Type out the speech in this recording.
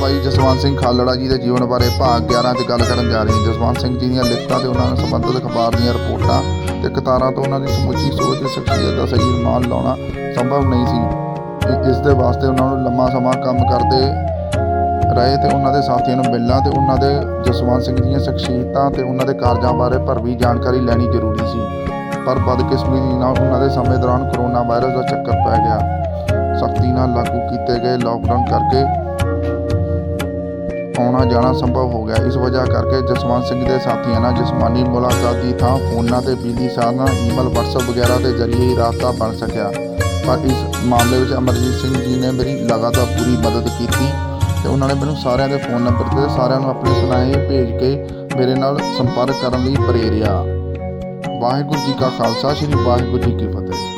ਭਾਈ ਜਸਵੰਤ ਸਿੰਘ ਖਾਲੜਾ ਜੀ ਦੇ ਜੀਵਨ ਬਾਰੇ ਭਾਗ 11 'ਚ ਗੱਲ ਕਰਨ ਜਾ ਰਹੇ ਹਾਂ। ਜਸਵੰਤ ਸਿੰਘ ਜੀ ਦੀਆਂ ਲਿਖਤਾਂ ਤੇ ਉਹਨਾਂ ਨਾਲ ਸੰਬੰਧਿਤ ਅਖਬਾਰ ਦੀਆਂ ਰਿਪੋਰਟਾਂ ਤੇ ਕਿਤਾਰਾਂ ਤੋਂ ਉਹਨਾਂ ਦੀ ਸਮੁੱਚੀ ਸੋਚ ਤੇ ਸ਼ਖਸੀਅਤ ਦਾ ਸਹੀ ਮਾਨ ਲਾਉਣਾ ਸੰਭਵ ਨਹੀਂ ਸੀ। ਕਿ ਇਸ ਦੇ ਵਾਸਤੇ ਉਹਨਾਂ ਨੂੰ ਲੰਮਾ ਸਮਾਂ ਕੰਮ ਕਰਦੇ ਰਹੇ ਤੇ ਉਹਨਾਂ ਦੇ ਸਾਥੀਆਂ ਨੂੰ ਮਿਲਣਾ ਤੇ ਉਹਨਾਂ ਦੇ ਜਸਵੰਤ ਸਿੰਘ ਦੀਆਂ ਸ਼ਖਸੀਅਤਾਂ ਤੇ ਉਹਨਾਂ ਦੇ ਕਾਰਜਾਂ ਬਾਰੇ ਭਰਵੀਂ ਜਾਣਕਾਰੀ ਲੈਣੀ ਜ਼ਰੂਰੀ ਸੀ। ਪਰ ਬਦਕਿਸਮਤੀ ਨਾਲ ਉਹਨਾਂ ਦੇ ਸਮੇਂ ਦੌਰਾਨ ਕਰੋਨਾ ਵਾਇਰਸ ਦਾ ਚੱਕਰ ਪੈ ਗਿਆ। ਸਖਤੀ ਨਾਲ ਲਾਗੂ ਕੀਤੇ ਗਏ ਲਾਕਡਾਊਨ ਕਰਕੇ ਆਉਣਾ ਜਾਣਾ ਸੰਭਵ ਹੋ ਗਿਆ। ਇਸ ਵਜ੍ਹਾ ਕਰਕੇ ਜਸਵੰਤ ਸਿੰਘ ਦੇ ਸਾਥੀਆਂ ਨਾਲ ਜਿਸਮਾਨੀ ਮੁਲਾਕਾਤ ਦੀ ਥਾਂ ਫੋਨਾਂ ਤੇ ਬਿਜਲੀ ਸਾਧਨਾਂ ਈਮੇਲ, WhatsApp ਵਗੈਰਾ ਦੇ ਜ਼ਰੀਏ ਹੀ ਰਾਬਤਾ ਬਣ ਸਕਿਆ। ਪਰ ਇਸ ਮਾਮਲੇ ਵਿੱਚ ਅਮਰਜੀਤ ਸਿੰਘ ਜੀ ਨੇ ਮੇਰੀ ਲਗਾਤਾਰ ਪੂਰੀ ਮਦਦ ਕੀਤੀ ਤੇ ਉਹਨਾਂ ਨੇ ਮੈਨੂੰ ਸਾਰਿਆਂ ਦੇ ਫੋਨ ਨੰਬਰ ਤੇ ਸਾਰਿਆਂ ਨੂੰ ਆਪਣੇ ਸੁਨਾਏ ਭੇਜ ਕੇ ਮੇਰੇ ਨਾਲ ਸੰਪਰਕ ਕਰਨ ਲਈ ਪ੍ਰੇਰਿਆ। ਵਾਹਿਗੁਰੂ ਜੀ ਕਾ ਖਾਲਸਾ, ਸ੍ਰੀ ਵਾਹਿਗੁਰੂ ਜੀ ਕੀ ਫਤਿਹ।